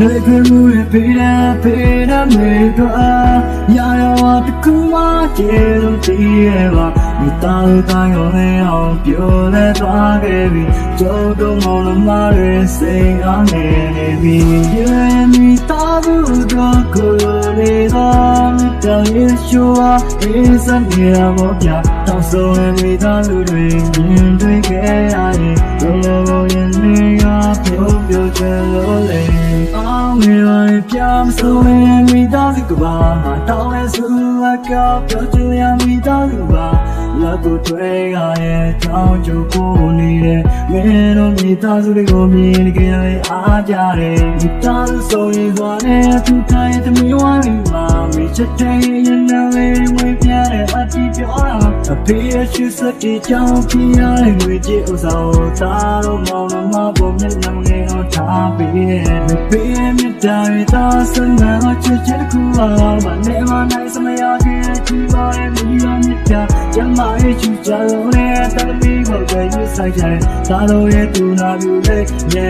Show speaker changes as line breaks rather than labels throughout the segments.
နေခွေမှုရဲ့ဖေးတဲ့ဖေးတဲ့မေတော့ရာရာတကူမကျေလို့တည်ရပါမိသားစုတိုင်းရောနေအောင်ပြောလဲသွားခဲ့ပြီကျုပ်တို့မောင်နှမတွေစိတ်အားနေနေပြီရဲ့မိသားစုတို့ကိုလေတော့တောင်းရရှိုးအားအေးစနေရဖို့ပြတောင်းဆိုရမိသားစုတွေမြင်တွေ့ခဲ့ရရင်လောလောရင်နေရပြောပြောချင်လို့လေ အောင်မေရပြမ်းဆိုရင်မိသားစုကပါတောင်းလဲစုအကပြောချင်ရမိသားစုပါလက်ကိုတွေ့ရရဲ့ကြောင်းကြိုးကိုနေတဲ့မင်းတို့မိသားစုတွေကိုမြင်ကြရအားကြတယ်မိသားစုဆိုရင်သွားနေသူတိုင်းတမီဝိုင်းမှာမိချက်တဲ့ရင်နဲ့လေးဝေးပြတဲ့အတီးပြော တာအဖေရဲ့ရှိစတဲ့ကြောင်းပြရတဲ့ငွေကြေးဥစ္စာကိုသားတို့မောင်နှမပေါ်မျက်နှာငယ်တော့ထားပေးရဲ့မပေးရဲ့မြတ်တာတွေသာစမ်းမတော့ချစ်ချစ်ကူအောင်မနေ ဆိုင်ကြတယ်သားတို့ရဲ့တူနာပြူလေးညံ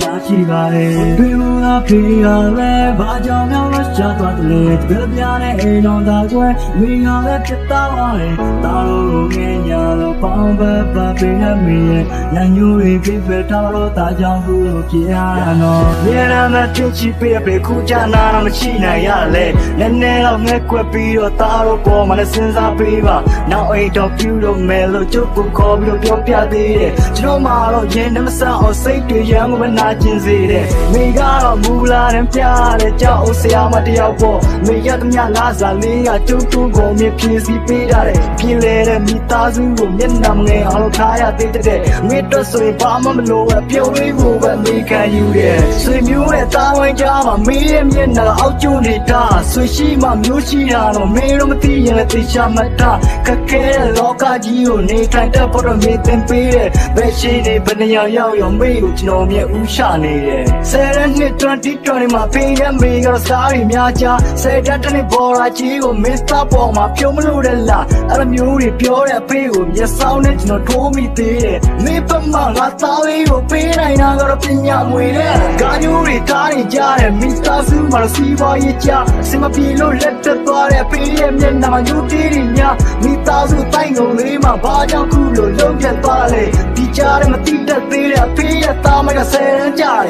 နာရှိပါလေဘယ်လိုလားဖေးရလဲဘာကြောင့်များလို့ရှာသွားတယ်လဲတကယ်ပြတဲ့အိမ်တော်သားကွယ်မိငါလည်းပြတ်သားပါလေသားတို့ငယ်ညာတော့ပေါင်းပပပေးရမေရဲ့ညညူတွေပြပြထားလို့သားကြောင့်ဘူးလို့ပြရတော့မြေရမတင်ချီပေးပြခုကြနာတော့မရှိနိုင်ရလေနည်းနည်းတော့ငဲ့ကွက်ပြီးတော့သားတို့ပေါ်မှာလည်းစဉ်းစားပေးပါနောက်အိမ်တော်ပြူလို့မဲလို့ကျုပ်ကိုခေါ်ပြီးတော့ပြောပြသေးတယ်ကျွန်တော်မှတော့ရင်နှမဆန်အောင်စိတ်တွေရမ်းမနာကျင်စေတယ်မိကတော့မူလာတယ်ပြတယ်ကြောက်ဆရာမတယောက်ပေါ့မိရသမျှလာစားလေးကကျုပ်တို့ကိုမြဖြည့်စီပေးတာတယ်ပြင်းလေတဲ့မိသားစုကိုမျက်နှာငယ်အောင်ထားရသေးတဲ့မိတော့ဆိုရင်ဘာမှမလိုပဲပြုံးလေးကိုပဲမိခံယူတယ်ဆွေမျိုးနဲ့တာဝန်ကြမှာမေးရဲ့မျက်နှာအောက်ကျနေတာဆွေရှိမှမျိုးရှိတာတော့မေးတော့မသိရင်လည်းသိချမှတ်တာခက်ခဲတဲ့လောကကြီးကိုနေထိုင်တတ်ဖို့တော့မေးတင်ပေးတယ်ဘယ်ရှိနေဘယ်နေရာရောက်ရောက်မေးကိုကျွန်တော်မြဲဥရှာနေတယ်ဆယ်ရက် နှစ်2020မှာဖေးရမေးကတော့စားရီများချဆယ်တက်တဲ့ဘော်ရာကြီးကိုမစ္စတာပေါ်မှာပြုံးမလို့တဲ့လားအဲ့လိုမျိုးတွေပြောတဲ့ဖေးကိုမျက်စောင်းနဲ့ကျွန်တော်ထိုးမိသေးတယ်မေးပမာငါသားလေးကိုပေးနိုင်တာကတော့ပညာမွေတဲ့ကားမျိုးတွေကားနေကြတယ်မစ္စတာစုမှာတော့စီးပွားရေးကြအစမပြေလို့လက်တက်သွားတဲ့ဖေးရဲ့မျက်နှာမှာယူတီးတွေများမိသားစုတိုင်းကုန်လေးမှာဘာကြောင့်ခုလိုလုံးပြတ်သွားလဲဒီကြားထဲမတိတက်သေးတဲ့အဖေးရဲ့သားမကဆယ်ရန်ကြတယ်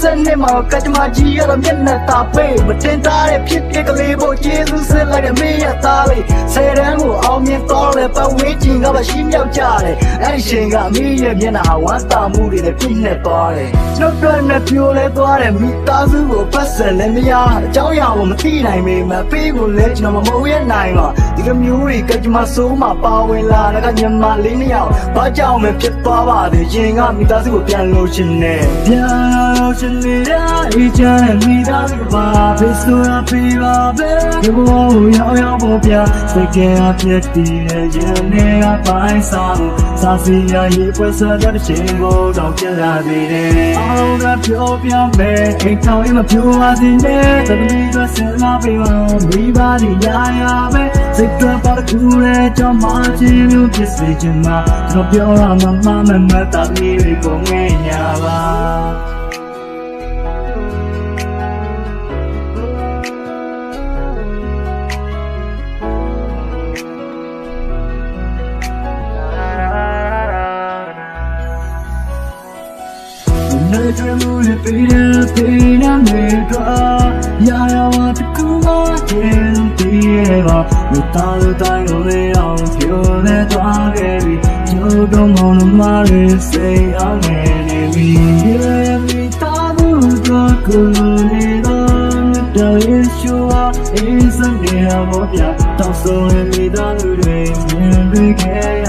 2020နှစ်မှာကတ္တမကြီးရတော့မျက်နှာသာပေးမတင်သားတဲ့ဖြစ်ဖြစ်ကလေးဖို့ကျေးဇူးဆက်လိုက်တဲ့မေးရသားလေးဆယ်ရန်ကိုအောင်မြင် တော့လဲပတ်ဝေးကျင်ကပါရှိမြောက်ကြတယ်အဲ့ဒီချိန်ကအမေရဲ့မျက်နှာဝမ်းသာမှုတွေနဲ့ပြည့်နေသွားတယ်ကျွန်တော်တို့နဲ့ပြိုလဲသွားတဲ့မိသားစုကိုပတ်စံလည်းမရအကြောင်းအရာကိုမသိနိုင်ပေမဲ့ဖေးကိုလည်းကျွန်တော်မမဟုတ်ရနိုင်ပါဒီလိုမျိုးတွေကကျွန်မစိုးမှာပါဝင်လာတဲ့ကညီမလေးနှစ်ယောက်ဘာကြောင့်မှဖြစ်သွားပါသေးရင်ကမိသားစုကိုပြန်လို့ရှင်နေပြန်လို့ရှင်နေတာအေးချမ်းမိသားစုပါဖေးဆိုရပေးပါပဲဒီဘောကိုရောက်ရောက်ပေါ်ပြစိတ်ကအပြတ်တည်တဲ့ရင်နေကပိုင်းစားလို့စာစီရရေးပွဲစားတဲ့ချိန်ကိုတော့ပြန်လာသေးတယ်အားလုံးကပြောပြမယ်အိမ်ထောင်ရင်မပြောပါစေနဲ့သမီးကဆင်လာပေးပါမိဘတွေရရပဲစိတ်ကပါကူရဲကြောင့်မချင်းမျိုးဖြစ်စေချင်မှာကျွန်တော်ပြောရမှာမမမတာမီးတွေကိုငဲ့ညာပါ နေချင်မှုနဲ့ပေးတဲ့ပေးတဲ့မေတော့ရာရာဝတကူမတင်တည်ရပါမတော်လို့တိုင်းကိုလေအောင်ပြောနေသွားခဲ့ပြီကျိုးတော့မောင်နှမတွေစိတ်အောင်နေနေပြီရဲ့မိသားစုတော့ကိုနေတော့မတော်ရရှိုးအေးစနေရပါဗျတောက်ဆုံးမိသားစုတွေမြင်တွေ့ခဲ့ရ